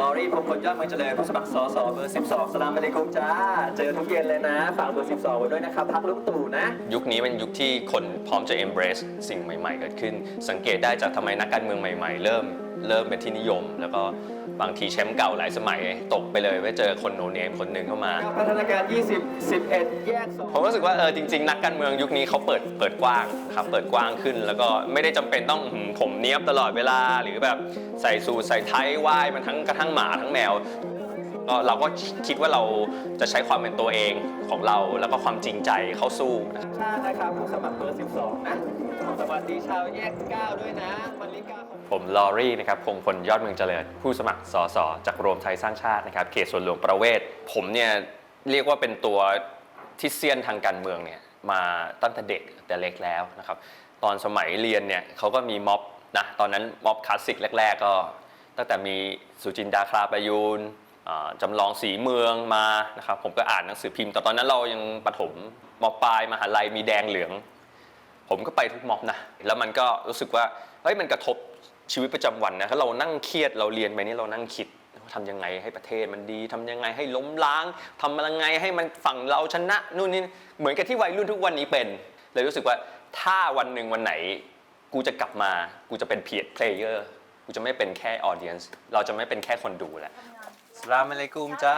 ลอรี่พงพลยอดเมืองเจริญผู้สมัครสสเบอร์ 12สลามอะลัยกุมจ้า เจอทุกเย็นเลยนะ ฝากเบอร์ 12ไว้ด้วยนะครับพักลูกตู่นะ ยุคนี้เป็นยุคที่คนพร้อมจะ embrace สิ่งใหม่ ๆ เกิดขึ้น สังเกตได้จากทำไมนักการเมืองใหม่ ๆ เริ่ม เริ่มเป็นที่นิยม แล้วก็บางทีแชมป์เก่าหลายสมัย ตกไปเลยไปเจอคนโนเนมคนหนึ่งเข้ามา พัฒนาการ 20 11 แยกสองผมรู้สึกว่าเออจริง ๆ นักการเมืองยุคนี้เขาเปิดเปิดกว้างครับเปิดกว้างขึ้น แล้วก็ไม่ได้จำเป็นต้องหืมผมเนี้ยบตลอดเวลาหรือแบบใส่สูทใส่ไทยว่ายมันทั้งกระทั่งหมาทั้งแมว ก็เราก็คิดว่าเราจะใช้ความเป็นตัวเองของเรา แล้วก็ความจริงใจเข้าสู้นะครับ ชาตินะครับผู้สมัครเบอร์ 12 นะ สวัสดีชาวแยก9ด้วยนะมาริกาผมลอรี่นะครับคงพลยอดเมืองเจริญ ผู้สมัครสสจากรวมไทยสร้างชาตินะครับเขตส่วนหลวงประเวศ ผมเนี่ยเรียกว่าเป็นตัวที่เซียนทางการเมืองเนี่ยมาตั้งแต่เด็กแต่เล็กแล้วนะครับตอนสมัยเรียนเนี่ยเขาก็มีม็อบนะตอนนั้นม็อบคลาสสิกแรก ๆ ก็ ตั้งแต่มีสุจินดาคลาประยูนจำลองสีเมืองมานะครับผมก็อ่านหนังสือพิมพ์แต่ตอนนั้นเรายังประถมมปลายมหาลัยมีแดงเหลือง ผมก็ไปทุกม็อบนะ แล้วมันก็รู้สึกว่าเฮ้ยมันกระทบชีวิตประจำวันนะถ้าเรานั่งเครียดเราเรียนไปนี่เรานั่งคิดว่าทำยังไงให้ประเทศมันดีทำยังไงให้ล้มล้างทำยังไงให้มันฝั่งเราชนะนู่นนี่เหมือนกับที่วัยรุ่นทุกวันนี้เป็น เลยรู้สึกว่าถ้าวันหนึ่งวันไหน กูจะกลับมา กูจะเป็นเพียรเพลเยอร์กูจะไม่เป็นแค่ออเดียนส์เราจะไม่เป็นแค่คนดูแล้วสลามอะลัยกุมจ้า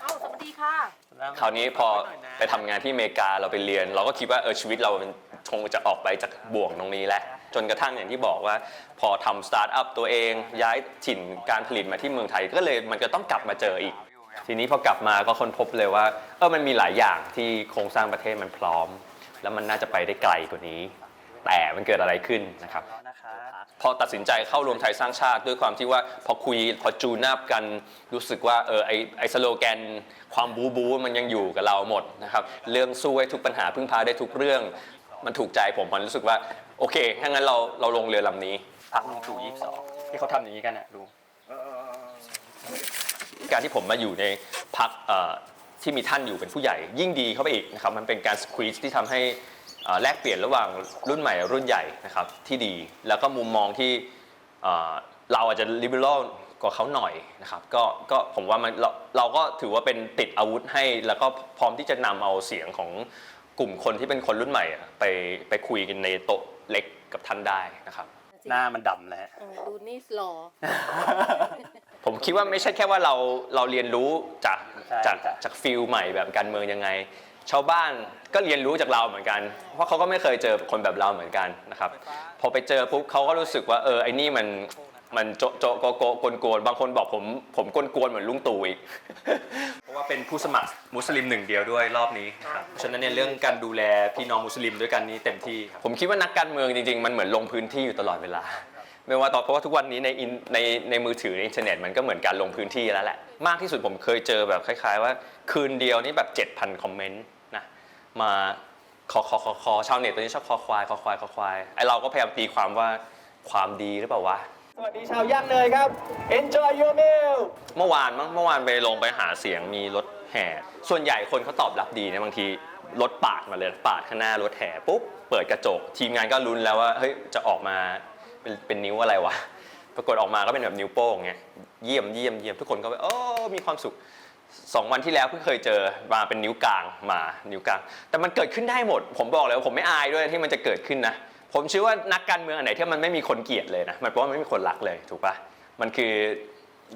เอ้าสวัสดีค่ะ คราวนี้พอไปทำงานที่อเมริกาเราไปเรียน เราก็คิดว่าเออชีวิตเรามันคงจะออกไปจากบ่วงตรงนี้แหละ จนกระทั่งอย่างที่บอกว่า พอทำสตาร์ทอัพตัวเองย้ายถิ่นการผลิตมาที่เมืองไทยก็เลยมันก็ต้องกลับมาเจออีก ทีนี้พอกลับมาก็ค้นพบเลยว่าเออมันมีหลายอย่างที่โครงสร้างประเทศมันพร้อม แล้วมันน่าจะไปได้ไกลกว่านี้ แต่มันเกิดอะไรขึ้นนะครับพอตัดสินใจเข้ารวมไทยสร้างชาติด้วยความที่ว่าพอคุยพอจูนอัพกันรู้สึกว่าเออไอไอสโลแกนความบูบูมันยังอยู่กับเราหมดนะครับเรื่องสู้ให้ทุกปัญหาพึ่งพาได้ทุกเรื่อง มันถูกใจผมผมรู้สึกว่าโอเคถ้างั้นเราเราลงเรือลำนี้พักลุงตู่ยี่สิบสองที่เขาทำอย่างนี้กันนะลุงการที่ผมมาอยู่ในพักที่มีท่านอยู่เป็นผู้ใหญ่ยิ่งดีเข้าไปอีกนะครับมันเป็นการสควีซที่ทำให้เอ่อ แลกเปลี่ยนระหว่างรุ่นใหม่กับรุ่นใหญ่นะครับที่ดีแล้วก็มุมมองที่เอ่อเราอาจจะ liberal กว่าเขาหน่อยนะครับก็ก็ผมว่ามันเราเราก็ถือว่าเป็นติดอาวุธให้ แล้วก็พร้อมที่จะนำเอาเสียงของกลุ่มคนที่เป็นคนรุ่นใหม่อะไปไปคุยกันในโต๊ะเล็กกับท่านได้นะครับหน้ามันดำแล้วเออดูนี่หล่อผมคิดว่าไม่ใช่แค่ว่าเราเราเรียนรู้จากใช่จากจ้ะจากฟิลใหม่แบบการเมืองยังไง ชาวบ้านก็เรียนรู้จากเราเหมือนกัน เพราะเขาก็ไม่เคยเจอคนแบบเราเหมือนกันนะครับ พอไปเจอปุ๊บเขาก็รู้สึกว่าเออไอ้นี่มันมันโจะโจะโกโกกวนกวนบางคนบอกผมผมกวนกวนเหมือนลุงตู่อีก เพราะว่าเป็นผู้สมัครมุสลิมหนึ่งเดียวด้วยรอบนี้นะครับเพราะฉะนั้นเนี่ยเรื่องการดูแลพี่น้องมุสลิมด้วยกันนี้เต็มที่ผมคิดว่านักการเมืองจริงๆ มันเหมือนลงพื้นที่อยู่ตลอดเวลา ไม่ว่าตอนเพราะว่าทุกวันนี้ในอินในในมือถือในอินเทอร์เน็ตมันก็เหมือนการลงพื้นที่แล้วแหละมากที่สุดผมเคยเจอแบบคล้าย ๆ ว่า คืนเดียวนี่แบบ7,000คอมเมนต์นะ มาคอคอคอคอชาวเน็ตตอนนี้ชอบคอควายคอควายคอควายไอเราก็พยายามตีความว่าความดีหรือเปล่าวะสวัสดีชาวย่างเนยครับ enjoy your meal เมื่อวานมั้งเมื่อวานไปลงไปหาเสียงมีรถแห่ ส่วนใหญ่คนเขาตอบรับดีนะบางทีรถปาดมาเลยปาดข้างหน้ารถแห่ปุ๊บเปิดกระจก ทีมงานก็ลุ้นแล้วว่าเฮ้ยจะออกมาเป็นเป็นนิ้วอะไรวะปรากฏออกมาก็เป็นแบบนิ้วโป้งเงี้ยเยี่ยมเยี่ยมเยี่ยมทุกคนก็แบบโอ้มีความสุข สองวันที่แล้วเพิ่งเคยเจอมาเป็นนิ้วกลางมานิ้วกลาง แต่มันเกิดขึ้นได้หมด ผมบอกเลยว่าผมไม่อายด้วยที่มันจะเกิดขึ้นนะ ผมเชื่อว่านักการเมืองอันไหนที่มันไม่มีคนเกลียดเลยนะมันแปลว่าไม่มีคนรักเลยถูกปะมันคือ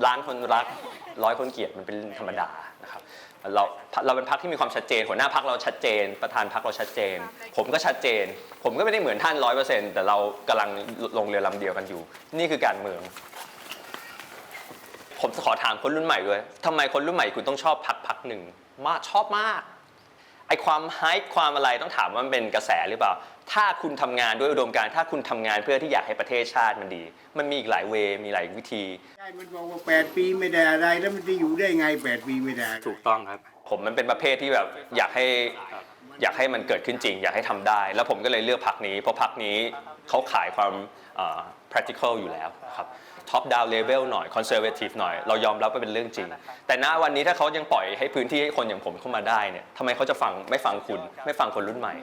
ล้านคนรักร้อยคนเกลียดมันเป็นธรรมดานะครับเราเราเป็นพรรคที่มีความชัดเจนหัวหน้าพรรคเราชัดเจน ประธานพรรคเราชัดเจน ผมก็ชัดเจน ผมก็ไม่ได้เหมือนท่านร้อยเปอร์เซ็นต์แต่เรากำลังลงเรือลำเดียวกันอยู่ นี่คือการเมือง ผมขอถามคนรุ่นใหม่ด้วยทำไมคนรุ่นใหม่คุณต้องชอบพักพักหนึ่งมากชอบมากไอความไฮป์ความอะไรต้องถามว่ามันเป็นกระแสหรือเปล่า ถ้าคุณทำงานด้วยอุดมการณ์ถ้าคุณทำงานเพื่อที่อยากให้ประเทศชาติมันดี มันมีอีกหลายเวย์มีหลายวิธีใช่มันบอกว่าแปดปีไม่ได้อะไรแล้วมันจะอยู่ได้ไงแปดปีไม่ได้ถูกต้องครับ ผมมันเป็นประเภทที่แบบอยากให้อยากให้มันเกิดขึ้นจริง อยากให้ทำได้ แล้วผมก็เลยเลือกพักนี้ เพราะพักนี้เขาขายความเอ่อ practical อยู่แล้วนะครับ top down level หน่อย conservative หน่อย เรายอมรับว่าเป็นเรื่องจริง แต่ณวันนี้ถ้าเขายังปล่อยให้พื้นที่ให้คนอย่างผมเข้ามาได้เนี่ยทำไมเขาจะฟังไม่ฟังคุณ ไม่ฟังคนรุ่นใหม่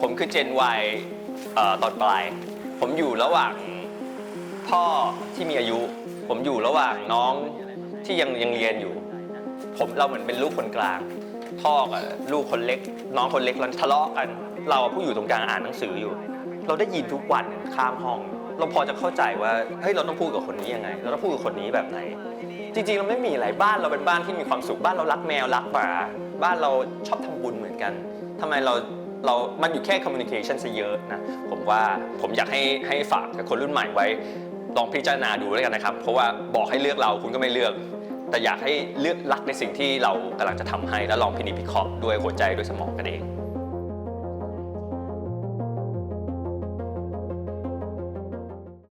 ผมคือ Gen Y เอ่อตอนปลาย ผมอยู่ระหว่างพ่อที่มีอายุ ผมอยู่ระหว่างน้องที่ยังยังเรียนอยู่ ผมเราเหมือนเป็นลูกคนกลางพ่อกับลูกคนเล็ก น้องคนเล็กเราทะเลาะกัน เราผู้อยู่ตรงกลางอ่านหนังสืออยู่ เราได้ยินทุกวันข้ามห้อง เราพอจะเข้าใจว่าเฮ้ยเราต้องพูดกับคนนี้ยังไง เราต้องพูดกับคนนี้แบบไหน จริงๆเราไม่มีอะไรบ้านเราเป็นบ้านที่มีความสุขบ้านเรารักแมวรักหมาบ้านเราชอบทำบุญเหมือนกันทำไมเราเรา มันอยู่แค่ communication ซะเยอะนะ ผมว่า ผมอยากให้ ให้ฝากกับคนรุ่นใหม่ไว้ ลองพิจารณาดูแล้วกันนะครับ เพราะว่าบอกให้เลือกเราคุณก็ไม่เลือก แต่อยากให้เลือกรักในสิ่งที่เรากำลังจะทำให้ แล้วลองพินิจพิเคราะห์ด้วยหัวใจด้วยสมองกันเอง